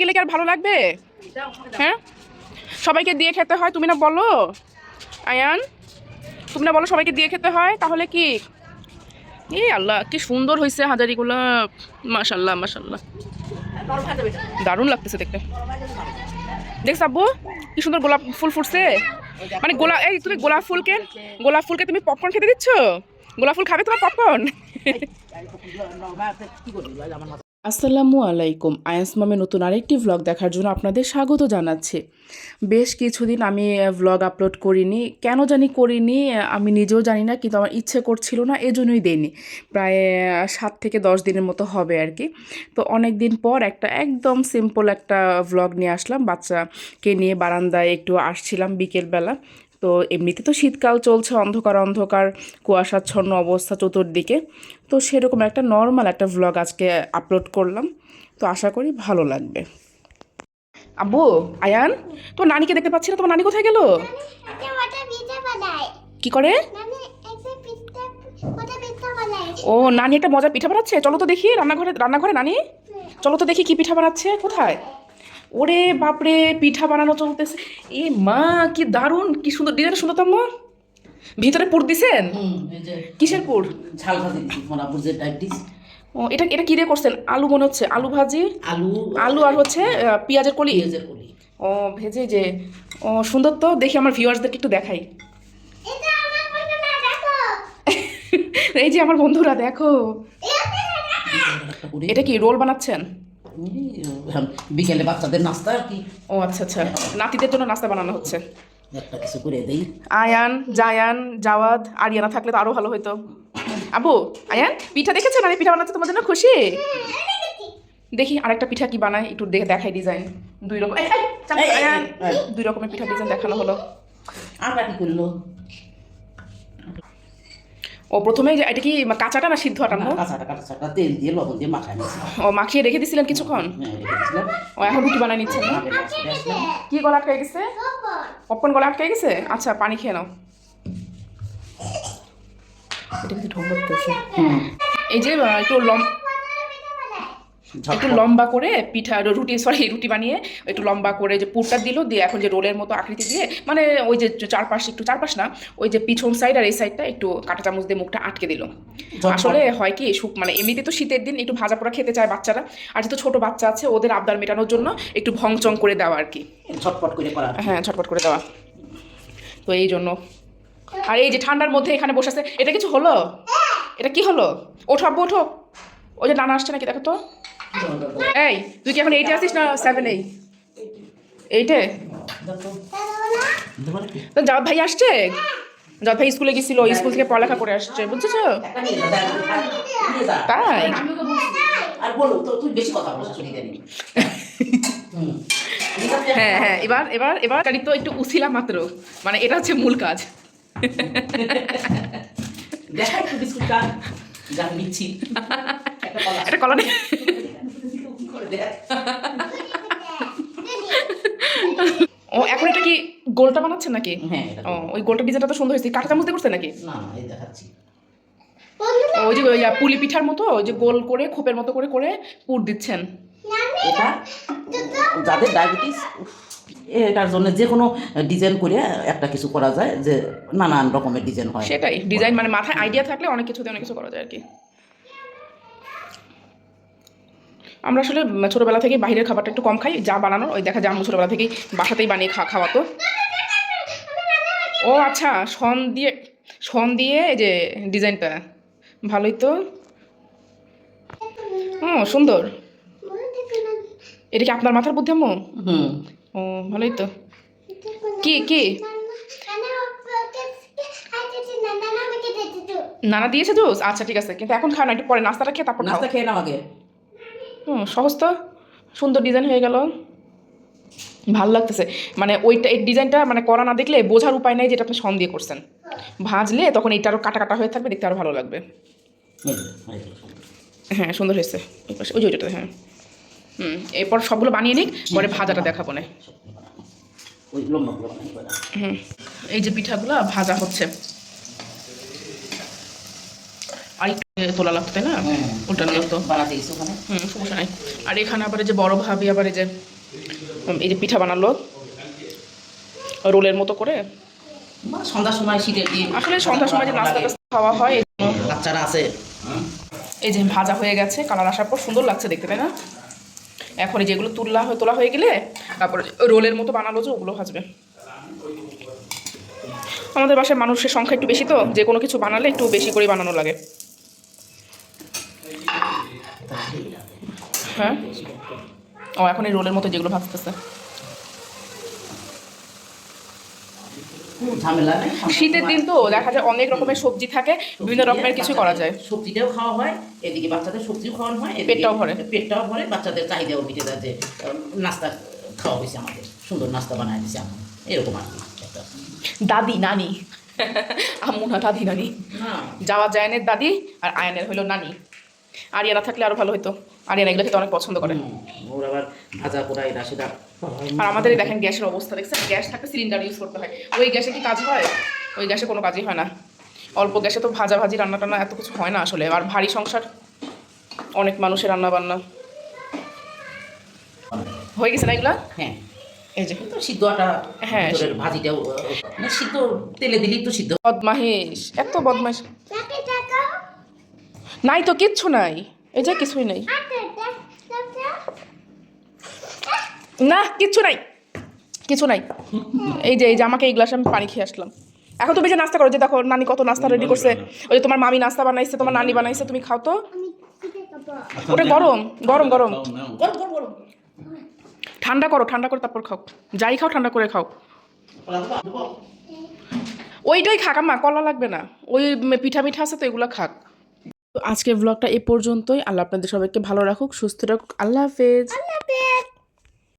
গেলে কি আর ভালো লাগবে? হ্যাঁ? সবাইকে দিয়ে খেতে হয়, তুমি না বলো? আয়ান, তুমি না বলো সবাইকে দিয়ে খেতে হয়? তাহলে কি? এই আল্লাহ, কি সুন্দর হয়েছে হাজারিগুলো। মাশাল্লাহ মাশাল্লাহ। দারুণ লাগতেছে দেখতে। দেখছ আব্বু? কি সুন্দর গোলাপ ফুল ফুটছে। মানে গোলাপ এই তুমি গোলাপ ফুলকে গোলাপ ফুলকে তুমি পপকর্ন খেতে দিচ্ছ? গোলাপ ফুল খাবে তোমার পপকর্ন আসসালামু আলাইকুম, আয়াস মামে নতুন আরেকটি ভ্লগ দেখার জন্য আপনাদের স্বাগত জানাচ্ছি। বেশ কিছুদিন আমি ভ্লগ আপলোড করিনি, কেন জানি করিনি আমি নিজেও জানি না, কিন্তু আমার ইচ্ছে করছিল না, এজন্যই দেইনি। প্রায় সাত থেকে দশ দিনের মতো হবে আর কি। তো অনেক দিন পর একটা একদম সিম্পল একটা ভ্লগ নিয়ে আসলাম, বাচ্চাকে নিয়ে বারান্দায় একটু আসছিলাম বিকেলবেলা। তো এমনিতে তো শীতকাল চলছে, অন্ধকার অন্ধকার, কুয়াশাচ্ছন্ন অবস্থা চতুর্দিকে। তো সেরকম একটা নর্মাল একটা ভ্লগ আজকে আপলোড করলাম। তো আশা করি ভালো লাগবে। আব্বু, আয়ান তো নানিকে দেখতে পাচ্ছি না? তোমার নানি কোথায় গেল? কি করে? ও, নানি একটা মজার পিঠা বানাচ্ছে। চলো তো দেখি, রান্নাঘরে রান্নাঘরে নানি? চলো তো দেখি কি পিঠা বানাচ্ছে। কোথায়? ওরে বাপরে পিঠা বানানো চলতেছে। এ মা কি দারুণ কি সুন্দর ডিজাইন সুন্দর তো আম্মা? ভিতরে পুর দিছেন? কিসের পুর? ঝাল ভাজি তোমার যে ডায়াবেটিস ও এটা এটা কি দিয়ে করছেন? আলু মনে হচ্ছে আলু ভাজি? আলু আলু আর হচ্ছে আহ, পেঁয়াজের কলি? পেঁয়াজের কলি। ও ভেজে যে ও সুন্দর তো দেখি আমার ভিউয়ার্সদেরকে একটু দেখাই। এটা আমার বন্ধু না দেখো। এই যে আমার বন্ধুরা দেখো। এটা কি রোল বানাচ্ছেন? বিকেলে বাচ্চাদের নাস্তা আর কি? ও আচ্ছা আচ্ছা। নাতিদের জন্য নাস্তা বানানো হচ্ছে। একটা কিছু করে দেই। আয়ান জায়ান জাওয়াদ আরিয়ানা থাকলে তো আরও ভালো হতো আবু আয়ান পিঠা দেখেছেন? আমি পিঠা বানাতে তোমার জন্য খুশি? দেখি আরেকটা পিঠা কি বানায় একটু দেখে দেখাই ডিজাইন দুই রকম দুই রকমের পিঠা ডিজাইন দেখানো হলো। আর কি করল ও প্রথমে এটা কি কাঁচাটা না সিদ্ধ আটা আম্মু? কাঁচাটা কাঁচাটা। তেল দিয়ে লবণ দিয়ে মাখায় নিয়েছি ও মাখিয়ে রেখে দিছিলেন কিছুক্ষণ? হ্যাঁ ও এখন রুটি বানাই নিচ্ছে না? কি গলা আটকে গেছে? অপন পপকর্ন গলা আটকে গেছে? আচ্ছা পানি খেয়ে নাও। এটা কিন্তু ঢোক এই যে একটু লম একটু লম্বা করে পিঠা রুটি সরি রুটি বানিয়ে একটু লম্বা করে যে পুরটা দিল দিয়ে এখন যে রোলের মতো আকৃতি দিয়ে মানে ওই যে চারপাশ একটু চারপাশ না ওই যে পিছন সাইড আর এই সাইডটা একটু কাঁটা চামচ দিয়ে মুখটা আটকে দিল। আসলে হয় কি শুক মানে এমনিতে তো শীতের দিন একটু ভাজা পোড়া খেতে চায় বাচ্চারা আর যেহেতু ছোট বাচ্চা আছে ওদের আবদার মেটানোর জন্য একটু ভংচং করে দেওয়া আর কি। ঝটপট করে করা। হ্যাঁ ছটপট করে দেওয়া। তো এই জন্য। আর এই যে ঠান্ডার মধ্যে এখানে বসে আছে এটা কিছু হলো? এটা কি হলো? ওঠো আব্বু ওঠো। ওই যে নানা আসছে নাকি দেখো তো। এই তুই কি এখন এইটে আসিস না সেভেন এই? এইটে তো জাওয়াত ভাই আসছে? জাওয়াত ভাই স্কুলে গেছিল স্কুল থেকে পড়ালেখা করে আসছে বুঝেছ। তাই? হ্যাঁ হ্যাঁ এবার এবার এবার গাড়ি তো একটু উছিলা মাত্র। মানে এটা হচ্ছে মূল কাজ। দেখা একটু বিস্কুটটা যা নিচ্ছি। একটা কলা ও এখন এটা কি গোলটা বানাচ্ছেন নাকি? হ্যাঁ ও ওই গোলটা ডিজাইনটা তো সুন্দর হয়েছে। কাঁটা চামচ দিয়ে করছে নাকি? না না এই দেখাচ্ছি। ওই যে ওই পুলি পিঠার মতো ওই যে গোল করে খোপের মতো করে করে পুর দিচ্ছেন। এটা? যাদের ডায়াবেটিস এটার জন্য যে কোনো ডিজাইন করে একটা কিছু করা যায় যে নানান রকমের ডিজাইন হয়। সেটাই ডিজাইন মানে মাথায় আইডিয়া থাকলে অনেক কিছুতে অনেক কিছু করা যায় আর কি। আমরা আসলে ছোটোবেলা থেকে বাইরের খাবারটা একটু কম খাই যা বানানো ওই দেখা যায় আম্মু ছোটবেলা থেকেই বাসাতেই বানিয়ে খা খাওয়াতো ও আচ্ছা সন দিয়ে সন দিয়ে এই যে ডিজাইনটা ভালোই তো। ও সুন্দর। এটা কি আপনার মাথার বুদ্ধি আম্মু? ও ভালোই তো। কি কি? নানা দিয়েছে জুস? আচ্ছা ঠিক আছে কিন্তু এখন খাও না একটু পরে নাস্তাটা খেয়ে তারপর নাস্তা খেয়ে নাও আগে। সহজ তো। সুন্দর ডিজাইন হয়ে গেল। ভালো লাগতেছে। মানে ওইটা এই ডিজাইনটা মানে করা না দেখলে বোঝার উপায় নাই যেটা আপনি সন দিয়ে করছেন। ভাজলে তখন এইটা আরও কাটা কাটা হয়ে থাকবে দেখতে আরও ভালো লাগবে। হ্যাঁ সুন্দর হয়েছে। ওই ওইটাতে হ্যাঁ। হুম এরপর সবগুলো বানিয়ে নিক পরে ভাজাটা দেখাবো না। হুম এই যে পিঠাগুলো ভাজা হচ্ছে আর একটু এ, তোলা লাগতো তাই না? উল্টানো লাগতো। হুম সমস্যা নাই। আর এখানে আবার যে বড় ভাবি আবার এই যে এই যে পিঠা বানালো রোলের মতো করে। সন্ধ্যার সময় শীতের দিন। আসলে সন্ধ্যার সময় যে নাস্তা খাওয়া হয় বাচ্চারা আছে। এই যে ভাজা হয়ে গেছে কালার আসার পর সুন্দর লাগছে দেখতে তাই না? এখন এই যেগুলো তুললা হয়ে তোলা হয়ে গেলে তারপরে রোলের মতো বানালো যে ওগুলো ভাজবে। আমাদের বাসায় মানুষের সংখ্যা একটু বেশি তো যে কোনো কিছু বানালে একটু বেশি করে বানানো লাগে। হ্যাঁ। ও এখন এই রোলের মতো যেগুলো ভাজতেছে। শীতের দিন তো দেখা যায় অনেক রকমের সবজি থাকে বিভিন্ন রকমের কিছু করা যায়। সবজিটাও খাওয়া হয় এদিকে বাচ্চাদের সবজিও খাওয়ানো হয় পেটটাও ভরে। পেটটাও ভরে বাচ্চাদের চাহিদাও মিটে যায় যে নাস্তা খাওয়া হয়েছে আমাদের সুন্দর নাস্তা বানায় দিয়েছে আমার। এরকম আর দাদি নানি। আম্মু না দাদি নানি। যাওয়া জায়ানের দাদি আর আয়নের হলো নানি। আরিয়ানা থাকলে আরও ভালো হতো আরিয়ানা এগুলো খেতে অনেক পছন্দ করে। ওর আবার ভাজা পোড়া এটা সেটা আর আমাদের দেখেন গ্যাসের অবস্থা দেখছেন? গ্যাস থাকলে সিলিন্ডার ইউজ করতে হয়। ওই গ্যাসে কি কাজ হয়? ওই গ্যাসে কোনো কাজই হয় না। অল্প গ্যাসে তো ভাজা ভাজি রান্না টান্না এত কিছু হয় না আসলে। আর ভারী সংসার অনেক মানুষের রান্না বান্না হয়ে গেছে না এগুলা? হ্যাঁ। এই যে। তো সিদ্ধ আটা হ্যাঁ, ভাজিটাও মানে সিদ্ধ তেলে দিলেই তো সিদ্ধ। বদমাহেশ এত বদমাহেশ নাই তো কিচ্ছু নাই। এই যে কিছুই নেই। না, কিচ্ছু নাই। কিছু নাই। এই যে এই যে, আমাকে এই গ্লাসে আমি পানি খেয়ে আসলাম। এখন তুমি যে নাস্তা করো, যে দেখো, নানি কত নাস্তা রেডি করছে। ওই যে তোমার মামি নাস্তা বানাইছে, তোমার নানি বানাইছে, তুমি খাও তো। আমি ওটা গরম গরম গরম। ঠান্ডা করো, ঠান্ডা করে তারপর খাও। যাই খাও, ঠান্ডা করে খাও। ওইটাই খাক, আম্মা, কলা লাগবে না। ওই পিঠা মিঠা আছে তো, এগুলো খাক। আজকের ব্লগটা এ পর্যন্তই। আল্লাহ আপনাদের সবাইকে ভালো রাখুক সুস্থ রাখুক। আল্লাহ হাফেজ।